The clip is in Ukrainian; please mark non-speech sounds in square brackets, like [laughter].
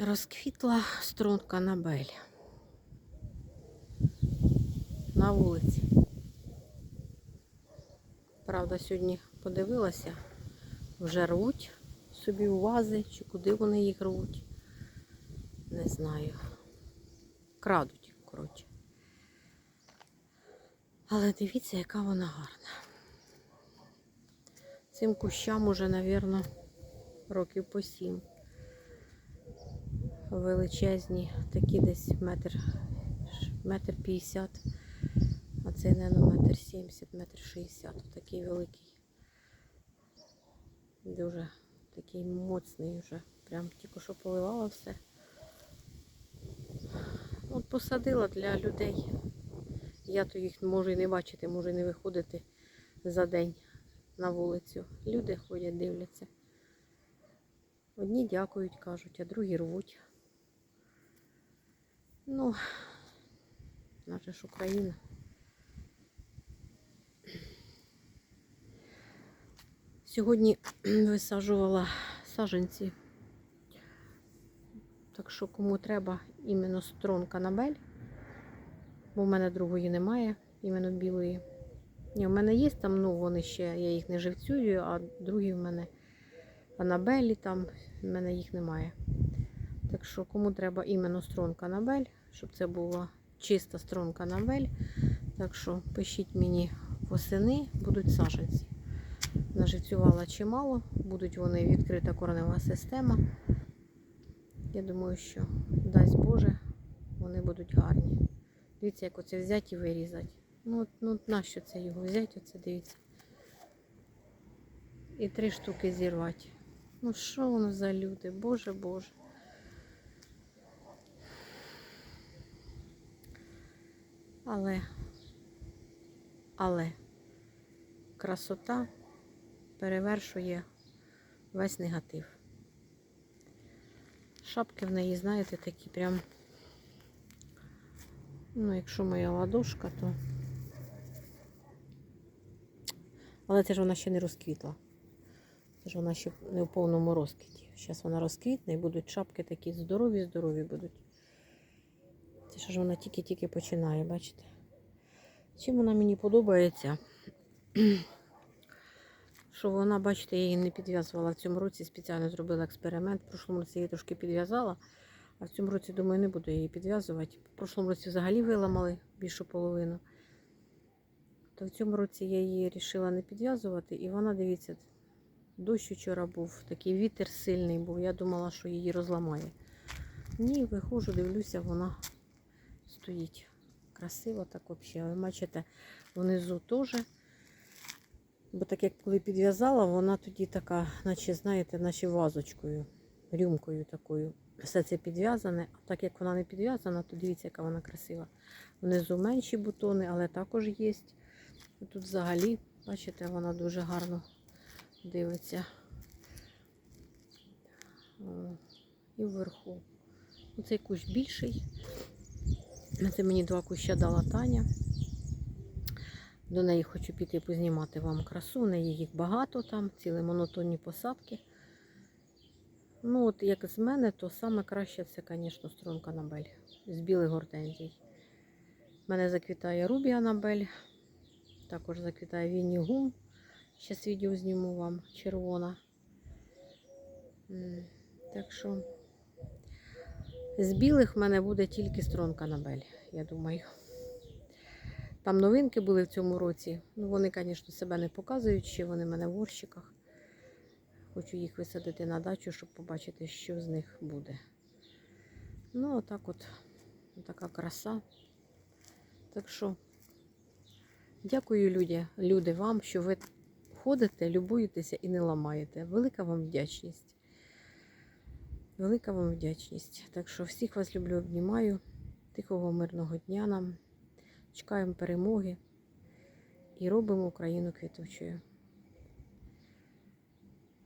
Розквітла струнка Набель на вулиці. Правда, сьогодні подивилася, вже рвуть собі у вази, чи куди вони їх рвуть. Не знаю. Крадуть, коротше. Але дивіться, яка вона гарна. Цим кущам уже, напевно, років по сім. Величезні, такі десь метр, метр п'ятдесят, а цей, мабуть, метр сімдесят, метр шістдесят. Такий великий. Дуже такий моцний вже. Прям тільки що поливала все. От посадила для людей. Я то їх можу і не бачити, можу і не виходити за день на вулицю. Люди ходять, дивляться. Одні дякують, кажуть, а другі рвуть. Ну, наша ж Україна. Сьогодні [clears throat] висаджувала саджанці. Так що кому треба іменно строн канабель, бо в мене другої немає, іменно білої. Ні, в мене є там, ну вони ще, я їх не живцюю, а другі в мене анабелі там, в мене їх немає. Так що кому треба іменно строн канабель, щоб це була чиста строн канабель. Так що пишіть мені восени, будуть саджанці. Наживцювала чимало, будуть вони відкрита коренева система. Я думаю, що дасть Боже, вони будуть гарні. Дивіться, як оце взяти і вирізати. Ну, ну нащо це його взяти, оце дивіться. І три штуки зірвати. Ну що воно за люди? Боже Боже. Але, але красота перевершує весь негатив. Шапки в неї, знаєте, такі прям. Ну, якщо моя ладошка, то. Але це ж вона ще не розквітла. Це ж вона ще не в повному розквіті. Зараз вона розквітне і будуть шапки такі здорові, здорові будуть. Це ж вона тільки-тільки починає, бачите? Чим вона мені подобається? [clears throat] Що вона, бачите, я її не підв'язувала в цьому році, спеціально зробила експеримент. В прошлому році її трошки підв'язала, а в цьому році, думаю, не буду її підв'язувати. В прошлому році взагалі виламали більшу половину. То в цьому році я її вирішила не підв'язувати, і вона, дивіться, дощ вчора був, такий вітер сильний був. Я думала, що її розламає. Ні, виходжу, дивлюся, вона стоїть. Красиво так взагалі. Ви бачите, внизу теж. Бо так як коли підв'язала, вона тоді така, наче, знаєте, наче вазочкою, рюмкою такою. Все це підв'язане. А так як вона не підв'язана, то дивіться, яка вона красива. Внизу менші бутони, але також є. Тут взагалі, бачите, вона дуже гарно дивиться. І вверху. Оцей кущ більший. Це мені два куща дала Таня. До неї хочу піти познімати вам красу. У неї їх багато там, цілі монотонні посадки. Ну, от як з мене, то саме краще це, звісно, струнка Набель з білих гортензій. У мене заквітає Рубі Анабель, також заквітає Вінні Гум. Зараз відео зніму вам червона. Так що з білих в мене буде тільки струнка Набель, я думаю. Там новинки були в цьому році. Ну, вони, звісно, себе не показують, ще вони в мене в горщиках. Хочу їх висадити на дачу, щоб побачити, що з них буде. Ну, отак от, така краса. Так що, дякую люди, люди вам, що ви ходите, любуєтеся і не ламаєте. Велика вам вдячність. Велика вам вдячність. Так що всіх вас люблю, обнімаю. Тихого мирного дня нам. Чекаємо перемоги і робимо Україну квітучою.